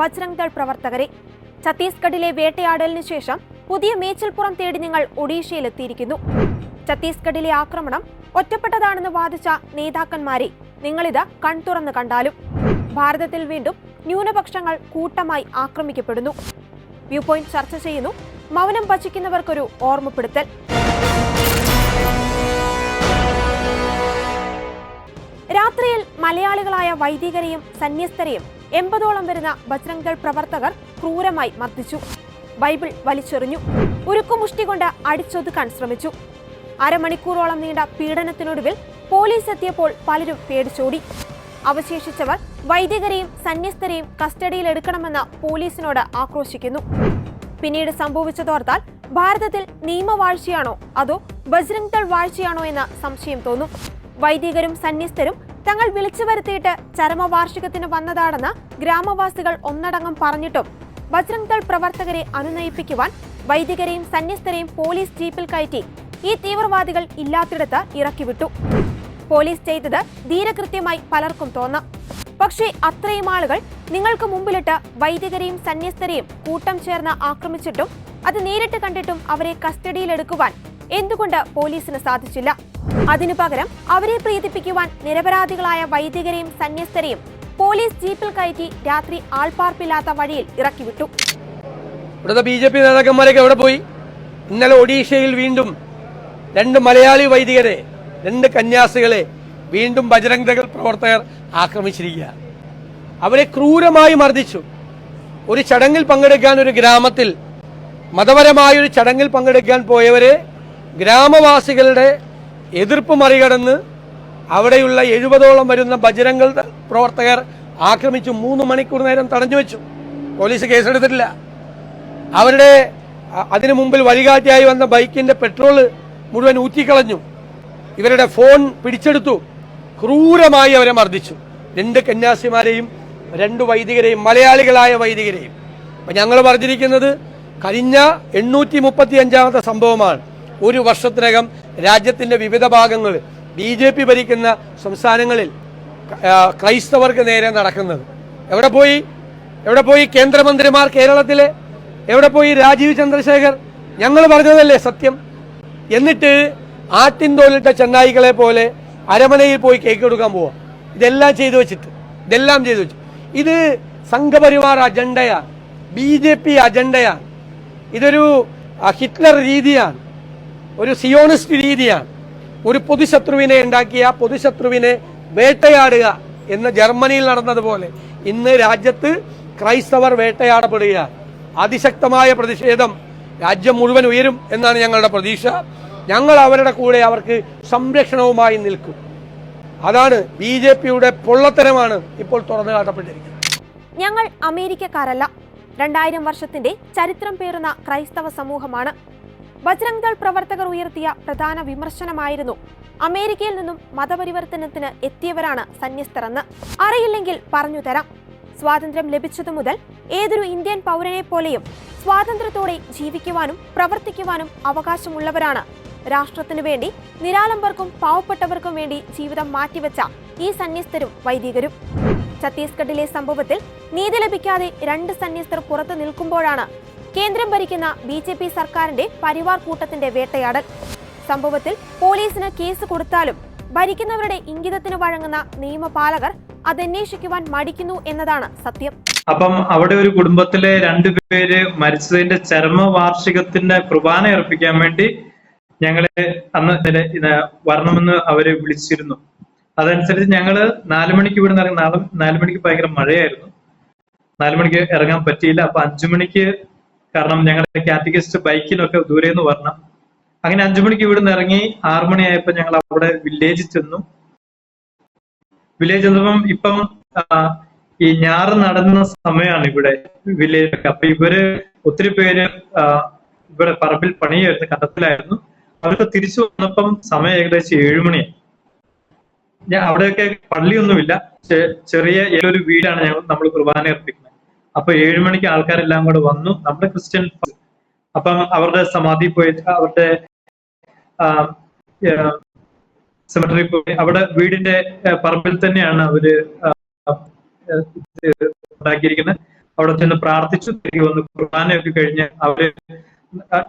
ബജ്രംഗ് ദൾ പ്രവർത്തകരെ. ഛത്തീസ്ഗഡിലെ വേട്ടയാടലിനു ശേഷം പുതിയ മേച്ചിൽപ്പുറം തേടി നിങ്ങൾ ഒഡീഷയിലെത്തിയിരിക്കുന്നു. ഛത്തീസ്ഗഡിലെ ആക്രമണം ഒറ്റപ്പെട്ടതാണെന്ന് വാദിച്ച നേതാക്കന്മാരെ നിങ്ങളിത് കൺതുറന്ന് കണ്ടാലും. ഭാരതത്തിൽ വീണ്ടും ന്യൂനപക്ഷങ്ങൾ കൂട്ടമായി ആക്രമിക്കപ്പെടുന്നു. വ്യൂ പോയിന്റ് ചർച്ച ചെയ്യുന്നു. മൗനം ഭജിക്കുന്നവർക്കൊരു ഓർമ്മപ്പെടുത്തൽ. രാത്രിയിൽ മലയാളികളായ വൈദികരെയും സന്യസ്തരെയും എൺപതോളം വരുന്ന ബജ്രംഗൾ പ്രവർത്തകർ ക്രൂരമായി മർദ്ദിച്ചു. ബൈബിൾ വലിച്ചെറിഞ്ഞു. ഉരുക്കുമുഷ്ടി കൊണ്ട് അടിച്ചൊതുക്കാൻ ശ്രമിച്ചു. അരമണിക്കൂറോളം നീണ്ട പീഡനത്തിനൊടുവിൽ പോലീസ് എത്തിയപ്പോൾ പലരും പേടിച്ചോടി. അവശേഷിച്ചവർ വൈദികരെയും സന്യസ്തരെയും കസ്റ്റഡിയിലെടുക്കണമെന്ന് പോലീസിനോട് ആക്രോശിക്കുന്നു. പിന്നീട് സംഭവിച്ചതോർത്താൽ ഭാരതത്തിൽ നിയമവാഴ്ചയാണോ അതോ ബജ്രംഗ് വാഴ്ചയാണോ എന്ന സംശയം തോന്നും. വൈദികരും സന്യസ്തരും തങ്ങൾ വിളിച്ചു വരുത്തിയിട്ട് ചരമവാർഷികത്തിന് വന്നതാണെന്ന് ഗ്രാമവാസികൾ ഒന്നടങ്കം പറഞ്ഞിട്ടും ബജ്രംഗ് ദൾ പ്രവർത്തകരെ അനുനയിപ്പിക്കുവാൻ വൈദികരെയും സന്യസ്തരെയും പോലീസ് ജീപ്പിൽ കയറ്റി ഈ തീവ്രവാദികൾ ഇല്ലാത്തിടത്ത് ഇറക്കിവിട്ടു. പോലീസ് ചെയ്തത് ധീരകൃത്യമായി പലർക്കും തോന്നാം. പക്ഷേ അത്രയും ആളുകൾ നിങ്ങൾക്ക് മുമ്പിലിട്ട് വൈദികരെയും സന്യസ്തരെയും കൂട്ടം ചേർന്ന് ആക്രമിച്ചിട്ടും അത് നേരിട്ട് കണ്ടിട്ടും അവരെ കസ്റ്റഡിയിലെടുക്കുവാൻ എന്തുകൊണ്ട് പോലീസിന് സാധിച്ചില്ല? അതിനു പകരം അവരെ പ്രീതിപ്പിക്കുവാൻ നിരപരാധികളായ വൈദികരെയും സന്യസ്തരെയും പോലീസ് ജീപ്പിൽ കയറ്റി രാത്രി ആൾപാർപ്പില്ലാത്ത വഴിയിൽ ഇറക്കിവിട്ടു. ഇവിടുത്തെ ബി ജെ പി നേതാക്കന്മാരൊക്കെ എവിടെ പോയി? ഇന്നലെ ഒഡീഷയിൽ വീണ്ടും രണ്ട് മലയാളി വൈദികരെ രണ്ട് കന്യാസികളെ വീണ്ടും ബജരംഗ് പ്രവർത്തകർ ആക്രമിച്ചിരിക്കുക. അവരെ ക്രൂരമായി മർദ്ദിച്ചു. ഒരു ചടങ്ങിൽ പങ്കെടുക്കാൻ ഒരു ഗ്രാമത്തിൽ മതപരമായ ഒരു ചടങ്ങിൽ പങ്കെടുക്കാൻ പോയവരെ ഗ്രാമവാസികളുടെ എതിർപ്പ് മറികടന്ന് അവിടെയുള്ള എഴുപതോളം വരുന്ന ബജരംഗൾ പ്രവർത്തകർ ആക്രമിച്ചു. മൂന്ന് മണിക്കൂർ നേരം തടഞ്ഞു വെച്ചു. പോലീസ് കേസെടുത്തിട്ടില്ല. അവരുടെ അതിനു മുമ്പിൽ വഴികാട്ടിയായി വന്ന ബൈക്കിന്റെ പെട്രോൾ മുഴുവൻ ഊറ്റിക്കളഞ്ഞു. ഇവരുടെ ഫോൺ പിടിച്ചെടുത്തു. ക്രൂരമായി അവരെ മർദ്ദിച്ചു. രണ്ട് കന്യാസിമാരെയും രണ്ട് വൈദികരെയും മലയാളികളായ വൈദികരെയും. അപ്പൊ ഞങ്ങൾ പറഞ്ഞിരിക്കുന്നത് കഴിഞ്ഞ എണ്ണൂറ്റി മുപ്പത്തി അഞ്ചാമത്തെ സംഭവമാണ്. ഒരു വർഷത്തിനകം രാജ്യത്തിന്റെ വിവിധ ഭാഗങ്ങളിൽ ബി ജെ പി ഭരിക്കുന്ന സംസ്ഥാനങ്ങളിൽ ക്രൈസ്തവർക്ക് നേരെ നടക്കുന്നത്. എവിടെ പോയി? എവിടെ പോയി കേന്ദ്രമന്ത്രിമാർ കേരളത്തിലെ? എവിടെ പോയി രാജീവ് ചന്ദ്രശേഖർ? ഞങ്ങൾ പറഞ്ഞതല്ലേ സത്യം. എന്നിട്ട് ആട്ടിൻ തോലിട്ട ചെന്നായികളെ പോലെ അരമനയിൽ പോയി കേക്ക് കൊടുക്കാൻ പോവാ. ഇതെല്ലാം ചെയ്തു വെച്ചിട്ട് ഇതെല്ലാം ചെയ്തു വെച്ചു ഇത് സംഘപരിവാർ അജണ്ടയാണ്. ബി ജെ പി അജണ്ടയാണ്. ഇതൊരു ഹിറ്റ്ലർ രീതിയാണ്. ഒരു സിയോണിസ്റ്റ് രീതിയാണ്. ഒരു പൊതുശത്രുവിനെ ഉണ്ടാക്കിയ പൊതുശത്രുവിനെ വേട്ടയാടുക എന്ന് ജർമ്മനിയിൽ നടന്നതുപോലെ ഇന്ന് രാജ്യത്ത് ക്രൈസ്തവർ വേട്ടയാടപ്പെടുക. അതിശക്തമായ പ്രതിഷേധം രാജ്യം മുഴുവൻ ഉയരും എന്നാണ് ഞങ്ങളുടെ പ്രതീക്ഷ. ഞങ്ങൾ അവരുടെ കൂടെ അവർക്ക് സംരക്ഷണവുമായി നിൽക്കും. അതാണ് ബി ജെ പിയുടെ പൊള്ളത്തരമാണ് ഇപ്പോൾ തുറന്നു കാട്ടപ്പെട്ടിരിക്കുന്നത്. ഞങ്ങൾ അമേരിക്കക്കാരല്ല. രണ്ടായിരം വർഷത്തിന്റെ ചരിത്രം പേറുന്ന ക്രൈസ്തവ സമൂഹമാണ് ബജ്രംഗ് ദൾ പ്രവർത്തകർ ഉയർത്തിയ പ്രധാന വിമർശനമായിരുന്നു. അമേരിക്കയിൽ നിന്നും മതപരിവർത്തനത്തിന് എത്തിയവരാണ് സന്യസ്തരെന്ന് അറിയില്ലെങ്കിൽ പറഞ്ഞു തരാം. സ്വാതന്ത്ര്യം ലഭിച്ചതു മുതൽ ഏതൊരു ഇന്ത്യൻ പൗരനെ പോലെയും സ്വാതന്ത്ര്യത്തോടെ ജീവിക്കുവാനും പ്രവർത്തിക്കുവാനും അവകാശമുള്ളവരാണ്. രാഷ്ട്രത്തിനു വേണ്ടി നിരാലംബർക്കും പാവപ്പെട്ടവർക്കും വേണ്ടി ജീവിതം മാറ്റിവെച്ച ഈ സന്യസ്തരും വൈദികരും. ഛത്തീസ്ഗഡിലെ സംഭവത്തിൽ നീതി ലഭിക്കാതെ രണ്ട് സന്യസ്തർ പുറത്തു നിൽക്കുമ്പോഴാണ് കേന്ദ്രം ഭരിക്കുന്ന ബി ജെ പി സർക്കാരിന്റെ പരിവാർ കൂട്ടത്തിന്റെ വേട്ടയാടൽ. സംഭവത്തിൽ പോലീസിന് കേസ് കൊടുത്താലും ഭരിക്കുന്നവരുടെ ഇംഗിതത്തിന് വഴങ്ങുന്ന നിയമപാലകർ അതന്വേഷിക്കുവാൻ മടിക്കുന്നു എന്നതാണ് സത്യം. അപ്പം അവിടെ ഒരു കുടുംബത്തിലെ രണ്ടുപേര് മരിച്ചതിന്റെ ചരമ വാർഷികത്തിന്റെ കുർബാന അർപ്പിക്കാൻ വേണ്ടി ഞങ്ങളെ അന്ന് വരണമെന്ന് അവർ വിളിച്ചിരുന്നു. അതനുസരിച്ച് ഞങ്ങൾ നാലു മണിക്ക് ഇവിടെ നിന്ന് ഇറങ്ങി നാല് മണിക്ക് ഭയങ്കര മഴയായിരുന്നു. നാലു മണിക്ക് ഇറങ്ങാൻ പറ്റിയില്ല. അപ്പൊ അഞ്ചു മണിക്ക് കാരണം ഞങ്ങളുടെ കാറ്റഗിസ്റ്റ് ബൈക്കിനൊക്കെ ദൂരെ നിന്ന് വരണം. അങ്ങനെ അഞ്ചു മണിക്ക് ഇവിടുന്ന് ഇറങ്ങി ആറു മണിയായപ്പോ ഞങ്ങൾ അവിടെ വില്ലേജിൽ ചെന്നു. വില്ലേജ് ചെന്നപ്പം ഇപ്പം ഈ ഞാറ് നടന്ന സമയമാണ് ഇവിടെ വില്ലേജൊക്കെ. അപ്പൊ ഇവർ ഒത്തിരി പേര് ഇവിടെ പറമ്പിൽ പണിയായിരുന്നു കണ്ടത്തിലായിരുന്നു. അവരൊക്കെ തിരിച്ചു വന്നപ്പം സമയം ഏകദേശം ഏഴുമണിയായി ഞാൻ അവിടെയൊക്കെ പള്ളിയൊന്നുമില്ല. ചെറിയ ഏതൊരു വീടാണ് ഞങ്ങൾ നമ്മൾ കുർബാന അർപ്പിക്കുന്നത് അപ്പൊ ഏഴുമണിക്ക് ആൾക്കാരെല്ലാം കൂടെ വന്നു. നമ്മുടെ ക്രിസ്ത്യൻ അപ്പം അവരുടെ സമാധി പോയി. അവരുടെ സെമിറ്ററി പോയി. അവിടെ വീടിന്റെ പറമ്പിൽ തന്നെയാണ് അവർ ഉണ്ടാക്കിയിരിക്കുന്നത്. അവിടെ ചെന്ന് പ്രാർത്ഥിച്ചു. തിരികെ വന്ന് കുർബാനയൊക്കെ കഴിഞ്ഞ് അവർ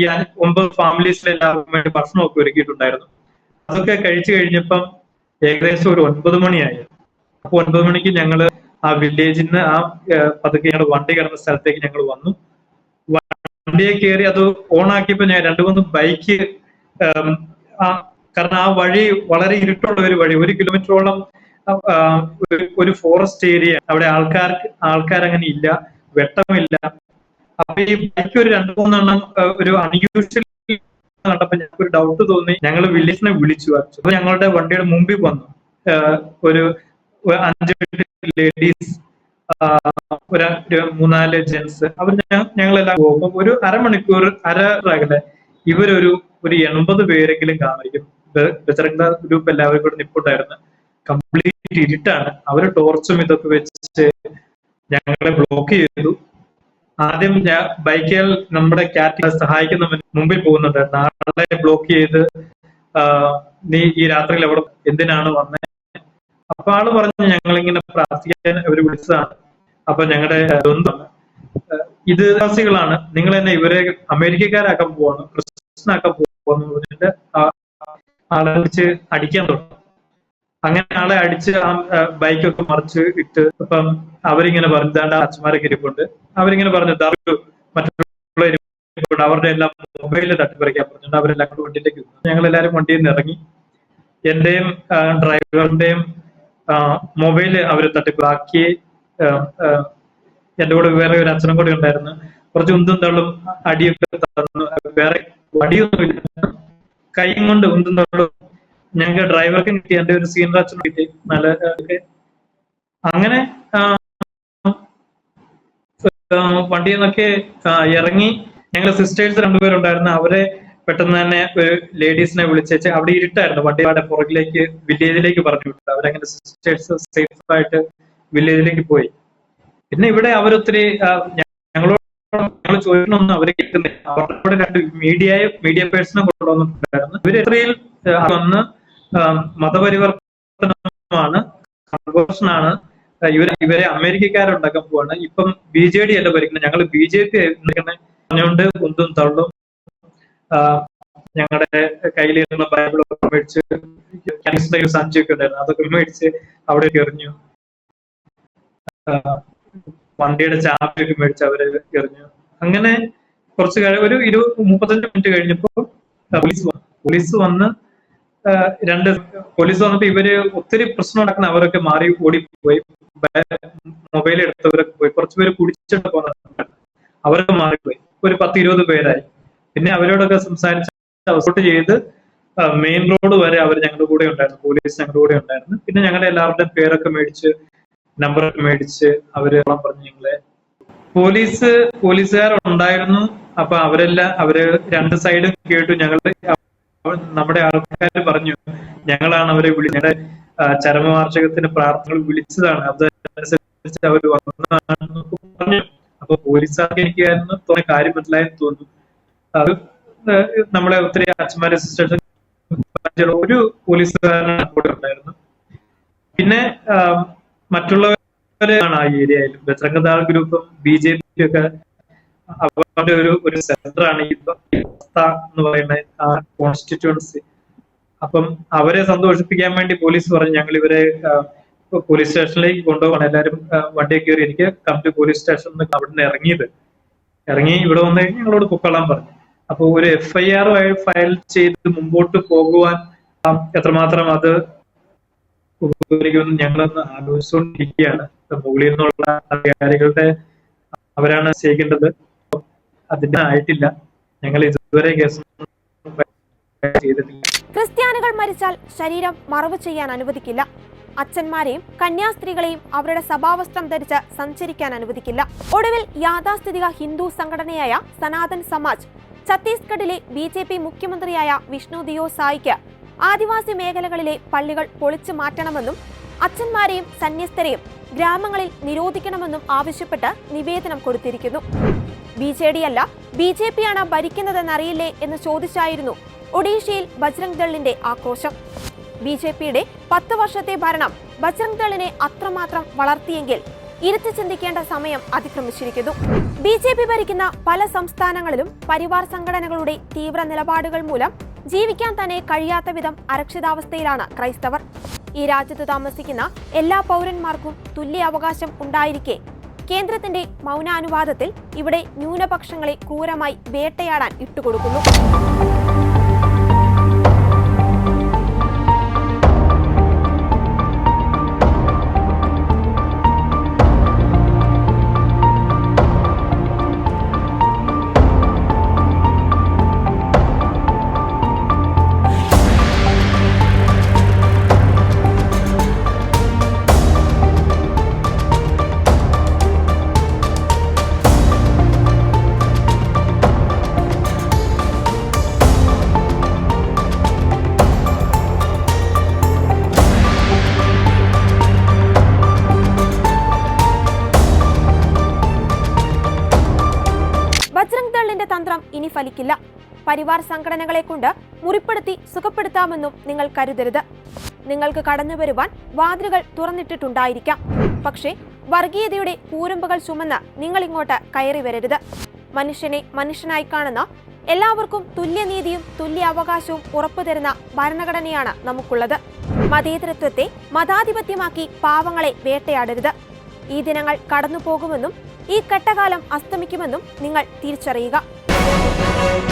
ഈ ഒമ്പത് ഫാമിലീസിലെല്ലാവർക്കും വേണ്ടി ഭക്ഷണമൊക്കെ ഒരുക്കിയിട്ടുണ്ടായിരുന്നു. അതൊക്കെ കഴിച്ചു കഴിഞ്ഞപ്പം ഏകദേശം ഒരു ഒൻപത് മണിയായി. അപ്പൊ ഒൻപത് മണിക്ക് ഞങ്ങൾ ആ വില്ലേജിൽ നിന്ന് ആ പതുക്കെ ഞങ്ങൾ വണ്ടി കിടന്ന സ്ഥലത്തേക്ക് ഞങ്ങൾ വന്നു. വണ്ടിയെ കയറി അത് ഓണാക്കിയപ്പോ ഞാൻ രണ്ടു മൂന്ന് ബൈക്ക് കാരണം ആ വഴി വളരെ ഇരുട്ടുള്ള ഒരു വഴി. ഒരു കിലോമീറ്ററോളം ഒരു- ഫോറസ്റ്റ് ഏരിയ അവിടെ ആൾക്കാർ അങ്ങനെ ഇല്ല വെട്ടമില്ല. അപ്പൊ ഈ ബൈക്ക് ഒരു രണ്ടു മൂന്നെണ്ണം ഒരു അൺയൂഷ്വൽ കണ്ടപ്പോ ഞങ്ങൾക്ക് ഒരു ഡൗട്ട് തോന്നി. ഞങ്ങൾ വില്ലേജിനെ വിളിച്ചു. അപ്പൊ ഞങ്ങളുടെ വണ്ടിയുടെ മുമ്പിൽ വന്നു. ഒരു അഞ്ച് ലേഡീസ് ഒരു മൂന്നാൽ ജെൻസ് അവർ ഞങ്ങളെല്ലാം പോകുമ്പോൾ ഒരു അരമണിക്കൂർ അര അകലെ ഇവരൊരു ഒരു എൺപത് പേരെങ്കിലും കാണിക്കും. ബജറംഗ ഗ്രൂപ്പ് എല്ലാവരും കൂടെ നിപ്പുണ്ടായിരുന്നു. കംപ്ലീറ്റ് ഇരുട്ടാണ്. അവർ ടോർച്ചും ഇതൊക്കെ വെച്ച് ഞങ്ങളെ ബ്ലോക്ക് ചെയ്തു. ആദ്യം ഞാൻ ബൈക്കിൽ നമ്മുടെ ക്യാറ്റ് സഹായിക്കുന്ന മുമ്പിൽ പോകുന്നുണ്ട്. നാളെ ബ്ലോക്ക് ചെയ്ത് നീ ഈ രാത്രിയിൽ എവിടെ എന്തിനാണ് വന്നത് അപ്പൊ ആൾ പറഞ്ഞു ഞങ്ങളിങ്ങനെ പ്രാർത്ഥിക്കാൻ അവർ വിളിച്ചതാണ്. അപ്പൊ ഞങ്ങളുടെ ബന്ധുവാണ് ഇത് വിശ്വാസികളാണ് നിങ്ങൾ തന്നെ ഇവരെ അമേരിക്കക്കാരാക്കാൻ പോവാണ് ക്രിസ്ത്യനാക്കാൻ പോവാന്ന് പറഞ്ഞിട്ട് ആളെ വിളിച്ച് അടിക്കാൻ തുടങ്ങി. അങ്ങനെ ആളെ അടിച്ച് ആ ബൈക്കൊക്കെ മറിച്ച് ഇട്ട് ഇപ്പം അവരിങ്ങനെ പറഞ്ഞു ദാണ്ട അച്ഛന്മാരൊക്കെ ഇരിപ്പുണ്ട് അവരിങ്ങനെ പറഞ്ഞു "ദാ ഒരു മറ്റുള്ള അവരുടെ എല്ലാം മൊബൈലിൽ തട്ടിപ്പറിക്കാൻ പറഞ്ഞു അവരെല്ലാം കൂടെ വണ്ടിയിലേക്ക് ഞങ്ങൾ എല്ലാവരും വണ്ടിയിൽ നിന്ന് ഇറങ്ങി. എന്റെയും ഡ്രൈവറിന്റെയും മൊബൈൽ അവർ തട്ടിപ്പാക്കി എന്റെ കൂടെ വേറെ ഒരു അച്ഛനും കൂടെ ഉണ്ടായിരുന്നു. കുറച്ച് ഉന്തും തള്ളും അടിയൊക്കെ തന്നു. വേറെ വടിയൊന്നുമില്ല. കൈയും കൊണ്ട് ഉന്തും തള്ളും. ഞങ്ങൾക്ക് ഡ്രൈവർക്ക് കിട്ടി. എന്റെ ഒരു സീനിയർ അച്ഛനും കിട്ടി. നല്ല അങ്ങനെ വണ്ടിയിൽ നിന്നൊക്കെ ഇറങ്ങി ഞങ്ങൾ സിസ്റ്റേഴ്സ് രണ്ടുപേരുണ്ടായിരുന്നു. അവരെ പെട്ടെന്ന് തന്നെ ഒരു ലേഡീസിനെ വിളിച്ചേച്ച് അവിടെ ഇരുട്ടായിരുന്നു. വണ്ടിയുടെ പുറകിലേക്ക് വില്ലേജിലേക്ക് പറഞ്ഞു വിട്ടത്. അവരങ്ങനെ സിസ്റ്റേഴ്സ് സേഫ് ആയിട്ട് വില്ലേജിലേക്ക് പോയി. പിന്നെ ഇവിടെ അവരൊത്തിരി ഞങ്ങളോട് ഞങ്ങൾ ചോദിക്കണമെന്ന് അവർ കേൾക്കുന്നില്ല. അവരുടെ കൂടെ രണ്ട് മീഡിയ മീഡിയ പേഴ്സണെ കൊണ്ടുവന്നിട്ടുണ്ടായിരുന്നു. ഇവർ ഇത്രയിൽ ഒന്ന് മതപരിവർത്തനമാണ് ആ, ഇവർ ഇവരെ അമേരിക്കക്കാരുണ്ടാക്കാൻ പോവാണ്. ഇപ്പം ബി ജെ ഡി അല്ല ഭരിക്കുന്നത്. ഞങ്ങൾ ബി ജെ പി പറഞ്ഞുകൊണ്ട് ഉന്തും തള്ളും. ഞങ്ങളുടെ കയ്യിലിരുന്ന ബൈബിളൊക്കെ മേടിച്ച് കനീസിന്റെ ഒരു സഞ്ചിയൊക്കെ ഉണ്ടായിരുന്നു. അതൊക്കെ മേടിച്ച് അവിടെ എറിഞ്ഞു. വണ്ടിയുടെ ചാപ്പിയൊക്കെ മേടിച്ച് അവർ എറിഞ്ഞു. അങ്ങനെ കുറച്ച് കഴിഞ്ഞ ഒരു ഇരു മുപ്പത്തഞ്ച് മിനിറ്റ് കഴിഞ്ഞപ്പോ പോലീസ് വന്നു. പോലീസ് വന്ന് രണ്ട് പോലീസ് വന്നപ്പോ ഇവർ ഒത്തിരി പ്രശ്നം നടക്കുന്ന അവരൊക്കെ മാറി ഓടിപ്പോയി. മൊബൈൽ എടുത്തവരൊക്കെ പോയി. കുറച്ചുപേര് കുടിച്ചിട്ട് പോകുന്നുണ്ട് അവരൊക്കെ മാറിപ്പോയി. ഒരു പത്ത് ഇരുപത് പേരായി. പിന്നെ അവരോടൊക്കെ സംസാരിച്ച് സപ്പോർട്ട് ചെയ്ത് മെയിൻ റോഡ് വരെ അവർ ഞങ്ങളുടെ കൂടെ ഉണ്ടായിരുന്നു. പോലീസ് ഞങ്ങളുടെ കൂടെ ഉണ്ടായിരുന്നു. പിന്നെ ഞങ്ങളെ എല്ലാവരുടെയും പേരൊക്കെ മേടിച്ച് നമ്പറൊക്കെ മേടിച്ച് അവർ പറഞ്ഞു ഞങ്ങളെ. പോലീസ് പോലീസുകാർ ഉണ്ടായിരുന്നു അപ്പൊ അവരെല്ലാം അവർ രണ്ട് സൈഡും കേട്ടു. ഞങ്ങളുടെ നമ്മുടെ ആൾക്കാർ പറഞ്ഞു ഞങ്ങളാണ് അവരെ വിളി ഞങ്ങളുടെ ചരമവാർഷികത്തിന് പ്രാർത്ഥനകൾ വിളിച്ചതാണ്. അതനുസരിച്ച് അവർ വന്നതാണെന്നൊക്കെ പറഞ്ഞു. അപ്പൊ പോലീസുകാർക്ക് എനിക്ക് ആയിരുന്നു തോന്നിയ കാര്യം മനസ്സിലായെന്ന് തോന്നുന്നു. അത് നമ്മളെ ഒത്തിരി അച്ഛന്മാരെ സിസ്റ്റേഴ്സ് ഒരു പോലീസുകാരനാണ് കൂടെ ഉണ്ടായിരുന്നു. പിന്നെ മറ്റുള്ളവരാണ് ആ ഏരിയയിൽ ബജ്രംഗദാൾ ഗ്രൂപ്പും ബി ജെ പി ഒക്കെ അവരുടെ ഒരു ഒരു സെന്ററാണ് ഈ എന്ന് പറയുന്ന ആ കോൺസ്റ്റിറ്റ്യുവൻസി അപ്പം അവരെ സന്തോഷിപ്പിക്കാൻ വേണ്ടി പോലീസ് പറഞ്ഞു ഞങ്ങൾ ഇവരെ പോലീസ് സ്റ്റേഷനിലേക്ക് കൊണ്ടുപോകണം. എല്ലാവരും വണ്ടി കയറി എനിക്ക് ടു പോലീസ് സ്റ്റേഷൻ നിന്ന് അവിടെ നിന്ന് ഇറങ്ങിയത്. ഇറങ്ങി ഇവിടെ വന്നു കഴിഞ്ഞാൽ ഞങ്ങളോട് പൊക്കോളാൻ പറഞ്ഞു. അപ്പൊ ഒരു എഫ് ഐ ആർ ഫയൽ ചെയ്ത് മുമ്പോട്ട് പോകുവാൻ എത്രമാത്രം അത് ഉപകരിക്കുമെന്ന് ഞങ്ങളൊന്ന് ആലോചിച്ചുകൊണ്ടിരിക്കുകയാണ്. മുകളിൽ നിന്നുള്ള അധികാരികളുടെ അവരാണ് ചെയ്യേണ്ടത്. അതിന് ആയിട്ടില്ല. ഞങ്ങൾ ഇതുവരെ കേസ് ക്രിസ്ത്യാനികൾ മരിച്ചാൽ ശരീരം മറവ് ചെയ്യാൻ അനുവദിക്കില്ല. അച്ഛന്മാരെയും കന്യാസ്ത്രീകളെയും അവരുടെ സഭാവസ്ത്രം ധരിച്ച് സഞ്ചരിക്കാൻ അനുവദിക്കില്ല. ഒടുവിൽ യാഥാസ്ഥിതിക ഹിന്ദു സംഘടനയായ സനാതൻ സമാജ് ഛത്തീസ്ഗഡിലെ ബി ജെ പി മുഖ്യമന്ത്രിയായ വിഷ്ണു ദിയോ സായിക്ക് ആദിവാസി മേഖലകളിലെ പള്ളികൾ പൊളിച്ചു മാറ്റണമെന്നും അച്ഛന്മാരെയും സന്യസ്തരെയും ഗ്രാമങ്ങളിൽ നിരോധിക്കണമെന്നും ആവശ്യപ്പെട്ട് നിവേദനം കൊടുത്തിരിക്കുന്നു. ബി ജെ ഡി അല്ല ബി ജെ പി ആണ് ഭരിക്കുന്നതെന്നറിയില്ലേ എന്ന് ചോദിച്ചായിരുന്നു ഒഡീഷയിൽ ബജ്രംഗ് ദളിന്റെ ആക്രോശം. ബി ജെ പിയുടെ പത്ത് വർഷത്തെ ഭരണം ബജ്രംഗ് ദളിനെ അത്രമാത്രം വളർത്തിയെങ്കിൽ ഇരുത്തി ചിന്തിക്കേണ്ട സമയം അതിക്രമിച്ചിരിക്കുന്നു. ബി ജെ പി ഭരിക്കുന്ന പല സംസ്ഥാനങ്ങളിലും പരിവാർ സംഘടനകളുടെ തീവ്ര നിലപാടുകൾ മൂലം ജീവിക്കാൻ തന്നെ കഴിയാത്ത വിധം അരക്ഷിതാവസ്ഥയിലാണ് ക്രൈസ്തവർ. ഈ രാജ്യത്ത് താമസിക്കുന്ന എല്ലാ പൗരന്മാർക്കും തുല്യ അവകാശം ഉണ്ടായിരിക്കെ. കേന്ദ്രത്തിന്റെ മൗനാനുവാദത്തിൽ ഇവിടെ ന്യൂനപക്ഷങ്ങളെ ക്രൂരമായി വേട്ടയാടാൻ ഇട്ടുകൊടുക്കുന്നു. ഫലിക്കില്ല. പരിവാർ സംഘടനകളെ കൊണ്ട് മുറിപ്പെടുത്തി സുഖപ്പെടുത്താമെന്നും നിങ്ങൾ കരുതരുത്. നിങ്ങൾക്ക് കടന്നു വരുവാൻ വാതിലുകൾ തുറന്നിട്ടിട്ടുണ്ടായിരിക്കാം. പക്ഷേ വർഗീയതയുടെ കൂരമ്പുകൾ ചുമന്ന് നിങ്ങൾ ഇങ്ങോട്ട് കയറി വരരുത്. മനുഷ്യനെ മനുഷ്യനായി കാണുന്ന എല്ലാവർക്കും തുല്യനീതിയും തുല്യ അവകാശവും ഉറപ്പുതരുന്ന ഭരണഘടനയാണ് നമുക്കുള്ളത്. മതേതരത്വത്തെ മതാധിപത്യമാക്കി പാവങ്ങളെ വേട്ടയാടരുത്. ഈ ദിനങ്ങൾ കടന്നു പോകുമെന്നും ഈ കെട്ടകാലം അസ്തമിക്കുമെന്നും നിങ്ങൾ തിരിച്ചറിയുക. Thank you.